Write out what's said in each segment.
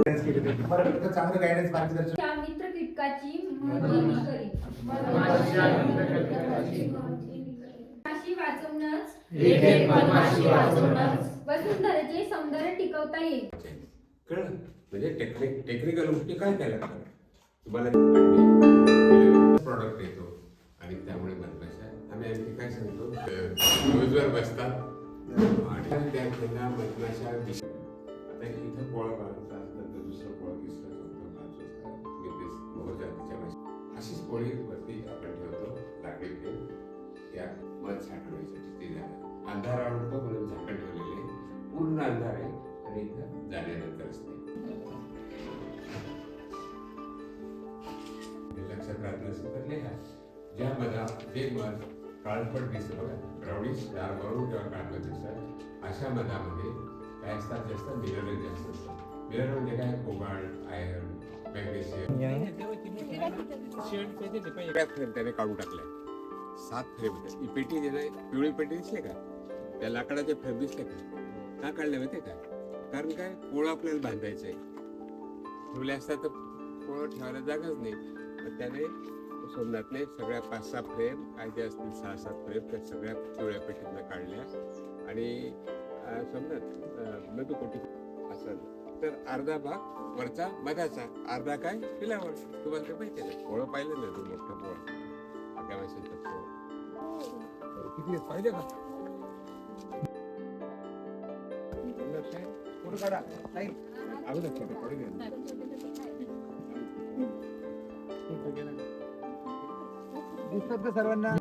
चांगलं गायडन्स मार्गदर्शन. मित्र कीटकाची माशी वाचवणंच एक एक मधमाशी वाचवणंच वसुंधरेचे सौंदर्य टिकवता येईल. कळलं? म्हणजे टेक्निक टेक्निकल गोष्टी काय काय लागतात? तुम्हाला प्रॉडक्ट येतो आणि त्यामुळे मधमाशा आम्ही आणखी काय सांगतो? न्यूजवर बसतात. आणि त्यांना दिस- आता इथं पोळा बांधता दुसरं पोळा तिसरं चौथं पाचवं मी ते मोहर जातीच्या भाषेत अशीच पोळी वरती आपण ठेवतो लाकडी ठेवून त्या मध साठवण्यासाठी ते झालं अंधार आवडतो म्हणून झाकण ठेवलेले पूर्ण अंधार आहे आणि इथं जाण्यानंतर असते लक्षात राहत नसेल तर लिहा ज्या मधा जे मध काळपट दिसतं बघा ब्राउनिश डार्क ब्राऊन किंवा काळपट दिसतात अशा मधामध्ये काय असतात जास्त मिनरल जास्त असतात. मिनरल म्हणजे काय कोबाल्ट आयर्न मॅग्नेशियम फ्रेम त्याने काढून टाकल्या सात फ्रेम होत्या ही पेटी जे पिवळी पेटी दिसली का त्या लाकडाचे फ्रेम दिसले का का काढले माहिती का कारण काय पोळं आपल्याला बांधायचं आहे ठेवले असतात तर पोळं ठेवायला जागाच नाही मग त्याने सोमनाथने सगळ्या पाच सहा फ्रेम काय जे असतील सहा सात फ्रेम त्या सगळ्या पिवळ्या पेटीतनं काढल्या आणि सोमनाथ अं, मधुकोटी असं तर अर्धा भाग वरचा मधाचा. अर्धा काय? पिलावर. तुम्हाला ते माहिती आहे. ना पोळं पाहिलं ना तू मोठं पोळं. माशांचं पोळं. किती पाहिजे का? नाही. अगोदर फोटो. दिसतात सर्वांना?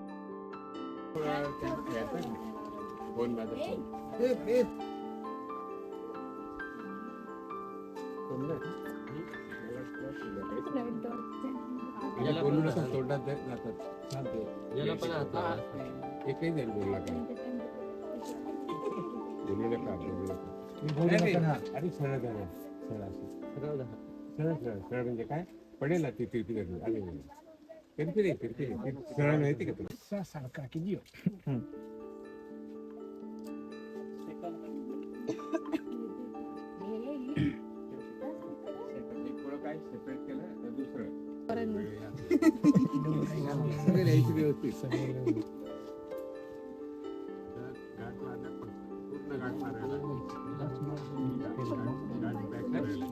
फोन माझा फोन. तिला बोलू नका तोंडात जात जातात. शांत आहे. एकही जण बोलू नका बोलू नका बोलू नका. मी बोलू नका ना. अरे सरळ धरा सरळ असं. सरळ सरळ सरळ म्हणजे काय? पडेल ना ती तिरपी धरून. आली नाही तिरपी नाही तिरपी नाही. ती सरळ माहिती का तुला? सारखा की सगळे लिहायचे व्यवस्थित पूर्ण गाठ मारायला गाठ करायला.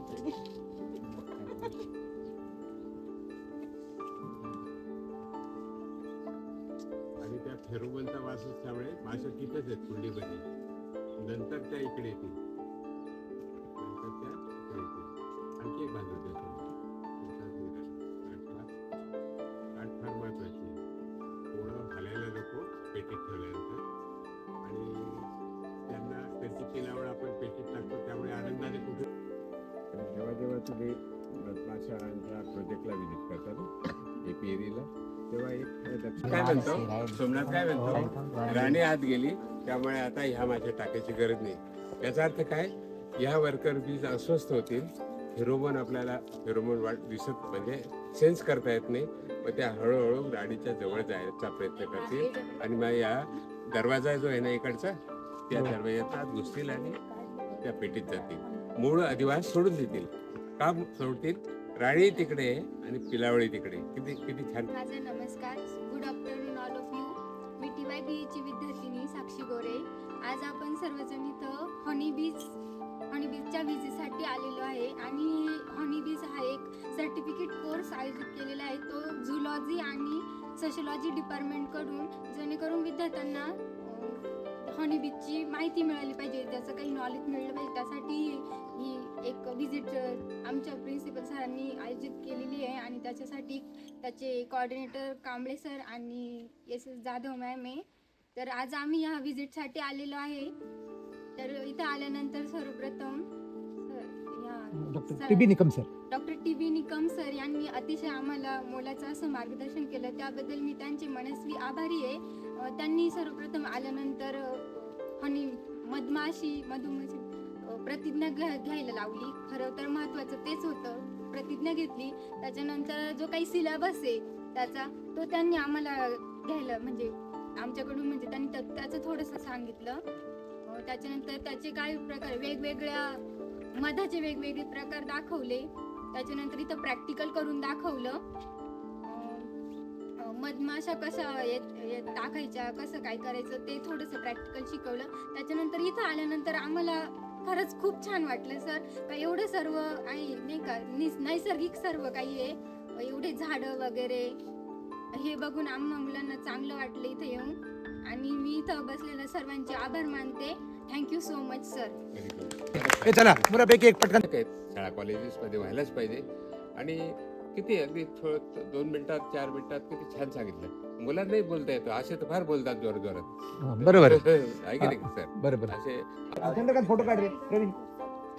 आणि त्या फेरोमनचा वास असल्यामुळे माशा तिथेच आहेत कुंडीमध्ये नंतर त्या इकडे येतील नंतर त्या इकडे येतील आणखी एक बांधव पिलावळ आपण पेटीत टाकतो त्यामुळे आनंदाने कुठे जेव्हा जेव्हा तुम्ही मधमाशांच्या प्रोजेक्टला व्हिजिट करता एपीएरीला तेव्हा एक काय म्हणतो? सोमनाथ काय म्हणतो? राणी आत गेली त्यामुळे आता ह्या माझ्या टाकायची गरज नाही. याचा अर्थ काय? ह्या वर्कर बीज अस्वस्थ होतील फेरोमोन आपल्याला फेरोमोन वाट दिसत म्हणजे सेन्स करता येत नाही मग त्या हळूहळू राणीच्या जवळ जायचा प्रयत्न करतील. आणि मग या दरवाजा जो आहे ना इकडचा त्या दरवाजात आत घुसतील आणि त्या पेटीत जातील. मूळ अधिवास सोडून देतील. का सोडतील. राळी तिकडे आणि पिलावळी तिकडे. किती किती छान. माझा नमस्कार. Good afternoon all of you me T Y बीची विद्यार्थिनी साक्षी गोरे. आज आपण सर्वजण इथं हनी बीज हनी बीजच्या विजेसाठी आलेलो आहे. आणि हनी बीज हा एक सर्टिफिकेट कोर्स आयोजित केलेला आहे. तो झुलॉजी आणि सोशलॉजी डिपार्टमेंटकडून जेणेकरून विद्यार्थ्यांना हनी बीजची माहिती मिळाली पाहिजे त्याचं काही नॉलेज मिळलं पाहिजे त्यासाठी ही एक विजिट आमच्या प्रिन्सिपल सरांनी आयोजित केलेली आहे. आणि त्याच्यासाठी त्याचे कोऑर्डिनेटर कांबळे सर आणि एस एस जाधव मॅम आहे. तर आज आम्ही या व्हिजिटसाठी आलेलो आहे. तर इथं आल्यानंतर सर्वप्रथम doctor sir- T B Nikam sir. Doctor T B Nikam sir यांनी अतिशय आम्हाला मोलाचं असं मार्गदर्शन केलं. त्याबद्दल मी त्यांचे मनस्वी आभारी आहे. त्यांनी सर्वप्रथम आल्यानंतर हनी मधमाशी मधुमाशी प्रतिज्ञा घ्या घ्यायला लावली. खरं तर महत्त्वाचं तेच होतं. प्रतिज्ञा घेतली. त्याच्यानंतर जो काही सिलेबस आहे त्याचा तो त्यांनी आम्हाला घ्यायला म्हणजे आमच्याकडून म्हणजे त्यांनी त्याचं थोडंसं सांगितलं. त्याच्यानंतर त्याचे काय प्रकार वेगवेगळ्या मधाचे वेगवेगळे प्रकार दाखवले. त्याच्यानंतर इथं प्रॅक्टिकल करून दाखवलं. मधमाशा कशा टाकायच्या कसं काय करायचं ते थोडंसं प्रॅक्टिकल शिकवलं. त्याच्यानंतर इथं आल्यानंतर आम्हाला खरंच खूप छान वाटलं सर. का एवढं सर्व आहे नाही का निस- नैसर्गिक सर्व काही आहे. एवढे झाडं वगैरे हे बघून आम्हा मुलांना चांगलं वाटलं इथं येऊन. आणि मी इथं बसलेल्या सर्वांचे आभार मानते. थँक्यू सो मच सर चला एक पटकन. शाळा कॉलेजेसमध्ये व्हायलाच पाहिजे. आणि किती अगदी थोडं दोन मिनिटात चार मिनिटात किती छान सांगितलं. मुलांनाही बोलता येतं. असे तर फार बोलतात जोर जोरात. बरोबर आहे. की नाही सर? बरोबर असे फोटो काढ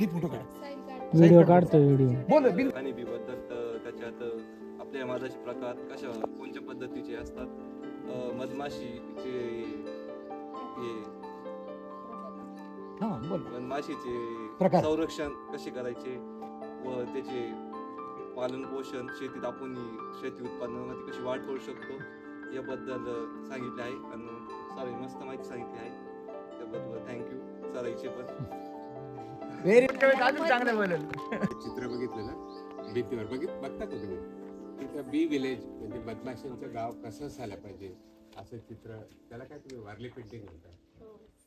ही फोटो काढ. व्हिडिओ काढतो व्हिडिओ. बोल बिल. आणि बी बद्दल तर त्याच्यात आपल्या मधाचे प्रकार कशा कोणत्या पद्धतीचे असतात? अ, मधमाशीचे बोल. मधमाशीचे. संरक्षण कसे करायचे? व त्याचे पालन पोषण शेतीत आपण शेती उत्पादनामध्ये कशी वाढ करू शकतो याबद्दल सांगितले आहे आणि सर मस्त माहिती सांगितली आहे. त्याबद्दल थँक्यू सरांचे पण. व्हेरी अजून चांगलं बोलेल. चित्र बघितलं ना? भीतीवर बघित बघता का तुम्ही? तिथं बी विलेज म्हणजे मधमाशांचं गाव कसं झालं पाहिजे? असं चित्र त्याला काय तुम्ही वारली पेंटिंग म्हणता?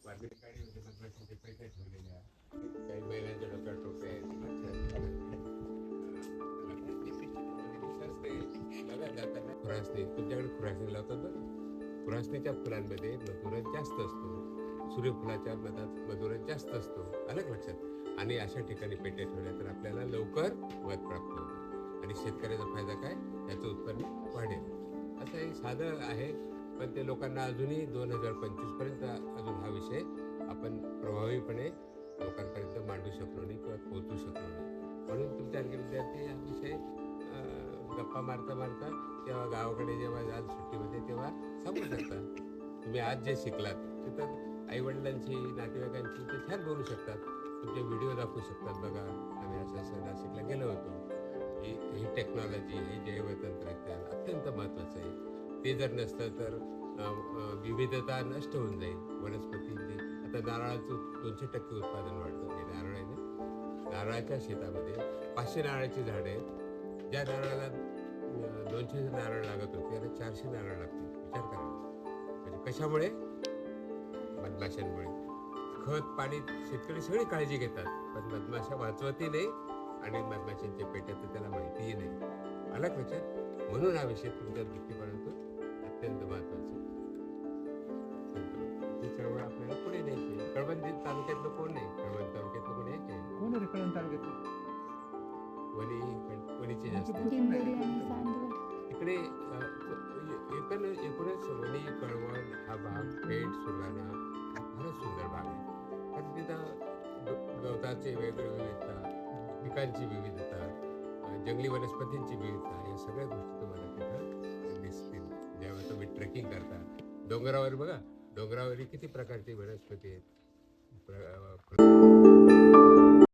वारली पेंटिंग म्हणजे मधमाशांचे पैसे ठेवलेल्या काही महिलांच्या डोक्यात टोपे आहेत खुरासणी तुमच्याकडे खुरासणी लावतात ना खुरासणीच्या फुलांमध्ये मधुरच जास्त असतो. सूर्यफुलाच्या मधात मधुरच जास्त असतो. अलग लक्षात. आणि अशा ठिकाणी पेटे ठेवल्या तर आपल्याला लवकर मध प्राप्त होतं. आणि शेतकऱ्याचा फायदा काय? त्याचं उत्पन्न वाढेल. असं हे साधं आहे. पण ते लोकांना अजूनही दोन हजार पंचवीसपर्यंत अजून हा विषय आपण प्रभावीपणे लोकांपर्यंत मांडू शकलो नाही किंवा पोहोचू शकलो नाही. म्हणून तुमच्यासारखे विद्यार्थी हा विषय गप्पा मारता मारता तेव्हा गावाकडे जेव्हा जाल सुट्टीमध्ये तेव्हा सांगू शकता. तुम्ही आज जे शिकलात तिथं आईवडिलांची नातेवाईकांची ते छान बोलू शकतात. तुमचे व्हिडिओ दाखवू शकतात बघा. आम्ही असं असं नाशिकला गेलो होतो. ही ही टेक्नॉलॉजी हे जैवतंत्रज्ञान अत्यंत महत्त्वाचं आहे. ते जर नसतं तर विविधता नष्ट होऊन जाईल. वनस्पतींची आता नारळाचं दोनशे टक्के उत्पादन वाढतं. हे नारळ आहे ना? नारळाच्या शेतामध्ये पाचशे नारळाची झाडं आहेत. ज्या नारळाला दोनशे नारळ लागत होते त्याला चारशे नारळ लागतील. विचार करा. म्हणजे कशामुळे? मधमाशांमुळे खत पाणी शेतकरी सगळी काळजी घेतात. पण मधमाशा वाचवतही नाही आणि मधमाशांच्या पेट्यात त्याला माहितीही नाही. आला का लक्षात म्हणून हा विषय तुमच्या दृष्टिकोनातून अत्यंत इकडे एकूण एकूणच वणी कळवण हा भाग पेठ सुरगाणा फारच सुंदर भाग आहे पण तिथं गवताचे वेगवेगळी विविधता पिकांची विविधता जंगली वनस्पतींची विविधता या सगळ्या गोष्टी तुम्हाला तिथं दिसतील जेव्हा तुम्ही ट्रेकिंग करता डोंगरावर बघा डोंगरावर किती प्रकारची वनस्पती आहेत